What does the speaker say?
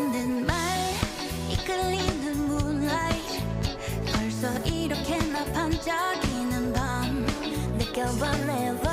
없는 말 이끌리는 moonlight. 벌써 이렇게나 반짝이는 밤. 느껴봐 never